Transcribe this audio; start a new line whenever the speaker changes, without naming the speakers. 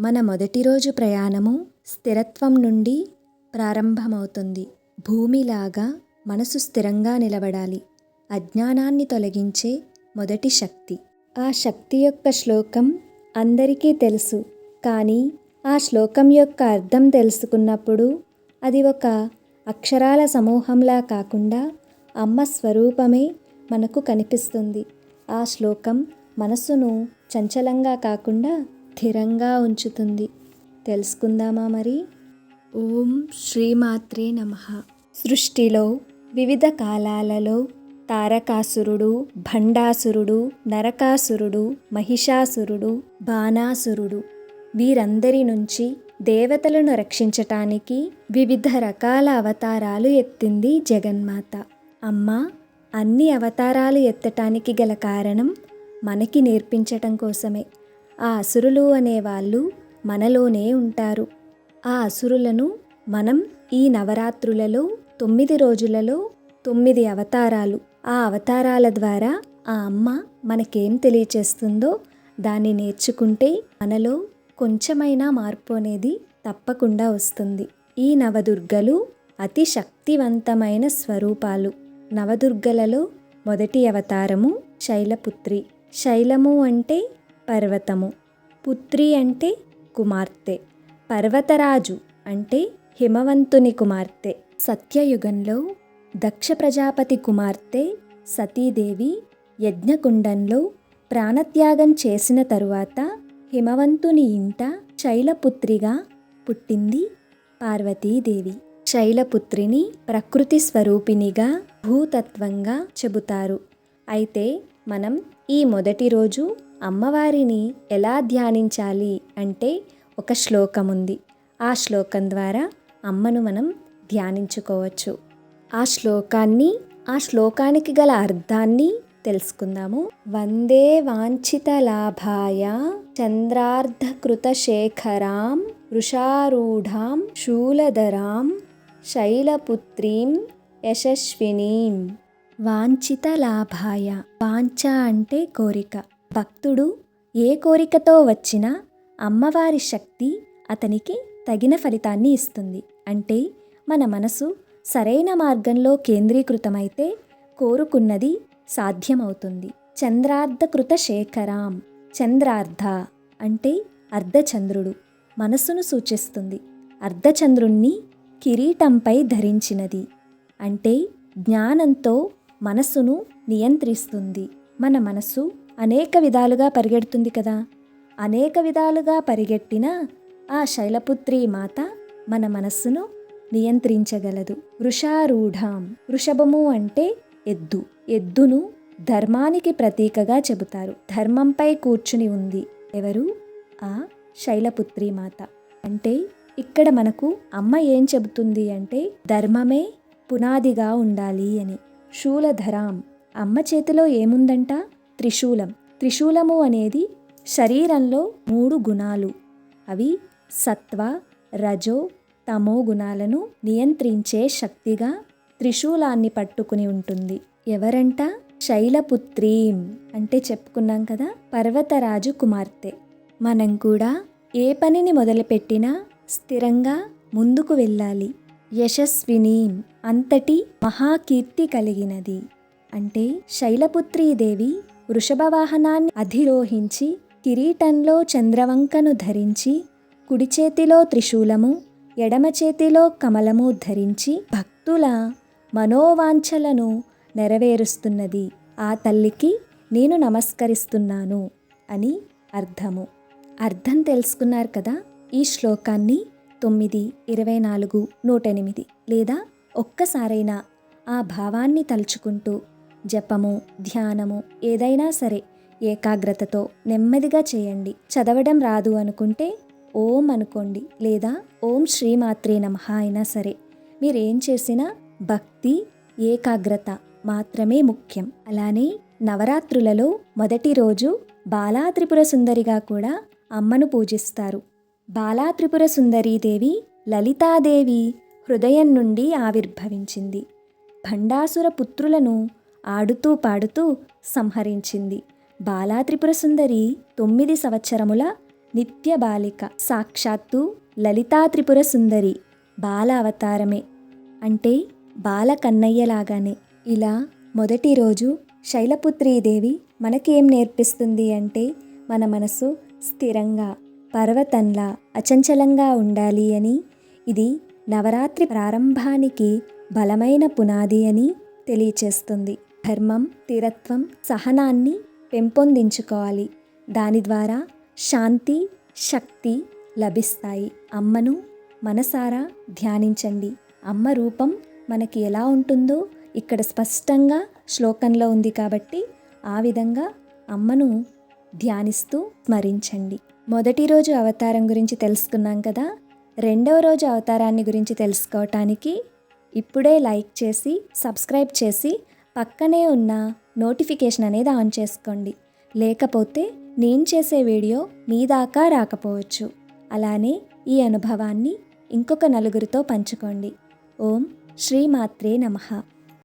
మన మొదటి రోజు ప్రయాణము స్థిరత్వం నుండి ప్రారంభమవుతుంది. భూమిలాగా మనసు స్థిరంగా నిలబడాలి. అజ్ఞానాన్ని తొలగించే మొదటి శక్తి. ఆ శక్తి యొక్క శ్లోకం అందరికీ తెలుసు. కానీ ఆ శ్లోకం యొక్క అర్థం తెలుసుకున్నప్పుడు అది ఒక అక్షరాల సమూహంలా కాకుండా అమ్మ స్వరూపమే మనకు కనిపిస్తుంది. ఆ శ్లోకం మనసును చంచలంగా కాకుండా స్థిరంగా ఉంచుతుంది. తెలుసుకుందామా మరి? ఓం శ్రీమాత్రే నమ. సృష్టిలో వివిధ కాలాలలో తారకాసురుడు భండాసురుడు నరకాసురుడు మహిషాసురుడు బాణాసురుడు వీరందరి నుంచి దేవతలను రక్షించటానికి వివిధ రకాల అవతారాలు ఎత్తింది జగన్మాత. అమ్మ అన్ని అవతారాలు ఎత్తటానికి గల కారణం మనకి నేర్పించటం కోసమే. ఆ అసురులు అనేవాళ్ళు మనలోనే ఉంటారు. ఆ అసురులను మనం ఈ నవరాత్రులలో తొమ్మిది రోజులలో తొమ్మిది అవతారాలు. ఆ అవతారాల ద్వారా ఆ అమ్మ మనకేం తెలియచేస్తుందో దాన్ని నేర్చుకుంటే మనలో కొంచెమైనా మార్పు అనేది తప్పకుండా వస్తుంది. ఈ నవదుర్గలు అతి శక్తివంతమైన స్వరూపాలు. నవదుర్గలలో మొదటి అవతారము శైలపుత్రి. శైలము అంటే పర్వతము. పుత్రి అంటే కుమార్తె. పర్వతరాజు అంటే హిమవంతుని కుమార్తె. సత్యయుగంలో దక్ష ప్రజాపతి కుమార్తె సతీదేవి యజ్ఞకుండంలో ప్రాణత్యాగం చేసిన తరువాత హిమవంతుని ఇంట శైలపుత్రిగా పుట్టింది పార్వతీదేవి. శైలపుత్రిని ప్రకృతి స్వరూపినిగా భూతత్వంగా చెబుతారు. అయితే మనం ఈ మొదటి రోజు అమ్మవారిని ఎలా ధ్యానించాలి అంటే ఒక శ్లోకం ఉంది ఆ శ్లోకం ద్వారా అమ్మను మనం ధ్యానించుకోవచ్చు. ఆ శ్లోకాన్ని ఆ శ్లోకానికి గల అర్థాన్ని తెలుసుకుందాము. వందే వాంఛిత లాభాయ చంద్రార్ధకృత శేఖరాం వృషారూఢాం శూలధరాం శైలపుత్రీం యశస్వినీం. వాంఛిత లాభాయ వాంఛ అంటే కోరిక. భక్తుడు ఏ కోరికతో వచ్చినా అమ్మవారి శక్తి అతనికి తగిన ఫలితాన్ని ఇస్తుంది. అంటే మన మనసు సరైన మార్గంలో కేంద్రీకృతమైతే కోరుకున్నది సాధ్యమవుతుంది. చంద్రార్ధకృత శేఖరాం. చంద్రార్ధ అంటే అర్ధచంద్రుడు. మనసును సూచిస్తుంది. అర్ధచంద్రుణ్ణి కిరీటంపై ధరించినది. అంటే జ్ఞానంతో మనసును నియంత్రిస్తుంది. మన మనసు అనేక విధాలుగా పరిగెడుతుంది కదా. అనేక విధాలుగా పరిగెట్టిన ఆ శైలపుత్రి మాత మన మనస్సును నియంత్రించగలదు. వృషారూఢాం. వృషభము అంటే ఎద్దు. ఎద్దును ధర్మానికి ప్రతీకగా చెబుతారు. ధర్మంపై కూర్చుని ఉంది ఎవరు? ఆ శైలపుత్రి మాత. అంటే ఇక్కడ మనకు అమ్మ ఏం చెబుతుంది అంటే ధర్మమే పునాదిగా ఉండాలి అని. శూలధరాం. అమ్మ చేతిలో ఏముందంట? త్రిశూలం. త్రిశూలము అనేది శరీరంలో మూడు గుణాలు. అవి సత్వ రజో తమో గుణాలను నియంత్రించే శక్తిగా త్రిశూలాన్ని పట్టుకుని ఉంటుంది. ఎవరంట? శైలపుత్రీం అంటే చెప్పుకున్నాం కదా పర్వతరాజు కుమార్తె. మనం కూడా ఏ పనిని మొదలుపెట్టినా స్థిరంగా ముందుకు వెళ్ళాలి. యశస్వినీం అంతటి మహాకీర్తి కలిగినది. అంటే శైలపుత్రీదేవి వృషభవాహనాన్ని అధిరోహించి కిరీటంలో చంద్రవంకను ధరించి కుడి చేతిలో త్రిశూలము ఎడమ చేతిలో కమలము ధరించి భక్తుల మనోవాంఛలను నెరవేరుస్తున్నది. ఆ తల్లికి నేను నమస్కరిస్తున్నాను అని అర్థము. అర్థం తెలుసుకున్నారు కదా? ఈ శ్లోకాన్ని తొమ్మిది ఇరవై నాలుగు నూట ఎనిమిది లేదా ఒక్కసారైనా ఆ భావాన్ని తలుచుకుంటూ జపము ధ్యానము ఏదైనా సరే ఏకాగ్రతతో నెమ్మదిగా చేయండి. చదవడం రాదు అనుకుంటే ఓం అనుకోండి లేదా ఓం శ్రీమాత్రే నమ అయినా సరే. మీరేం చేసినా భక్తి ఏకాగ్రత మాత్రమే ముఖ్యం. అలానే నవరాత్రులలో మొదటి రోజు బాలాత్రిపుర సుందరిగా కూడా అమ్మను పూజిస్తారు. బాలాత్రిపుర సుందరీదేవి లలితాదేవి హృదయం నుండి ఆవిర్భవించింది. భండాసుర పుత్రులను ఆడుతూ పాడుతూ సంహరించింది. బాలాత్రిపుర సుందరి తొమ్మిది సంవత్సరముల నిత్య బాలిక. సాక్షాత్తు లలితాత్రిపుర సుందరి బాల అవతారమే అంటే బాల కన్నయ్యలాగానే ఇలా మొదటి రోజు శైలపుత్రీదేవి మనకేం నేర్పిస్తుంది అంటే మన మనసు స్థిరంగా పర్వతంలా అచంచలంగా ఉండాలి అని ఇది నవరాత్రి ప్రారంభానికి బలమైన పునాది అని తెలియచేస్తుంది. ధర్మం స్థిరత్వం సహనాన్ని పెంపొందించుకోవాలి. దాని ద్వారా శాంతి శక్తి లభిస్తాయి. అమ్మను మనసారా ధ్యానించండి. అమ్మ రూపం మనకి ఎలా ఉంటుందో ఇక్కడ స్పష్టంగా శ్లోకంలో ఉంది కాబట్టి ఆ విధంగా అమ్మను ధ్యానిస్తూ స్మరించండి. మొదటి రోజు అవతారం గురించి తెలుసుకున్నాం కదా. రెండవ రోజు అవతారాన్ని గురించి తెలుసుకోవటానికి ఇప్పుడే లైక్ చేసి సబ్స్క్రైబ్ చేసి పక్కనే ఉన్న నోటిఫికేషన్ అనేది ఆన్ చేసుకోండి. లేకపోతే నేను చేసే వీడియో మీ దాకా రాకపోవచ్చు. అలానే ఈ అనుభవాన్ని ఇంకొక నలుగురితో పంచుకోండి. ఓం శ్రీమాత్రే నమః.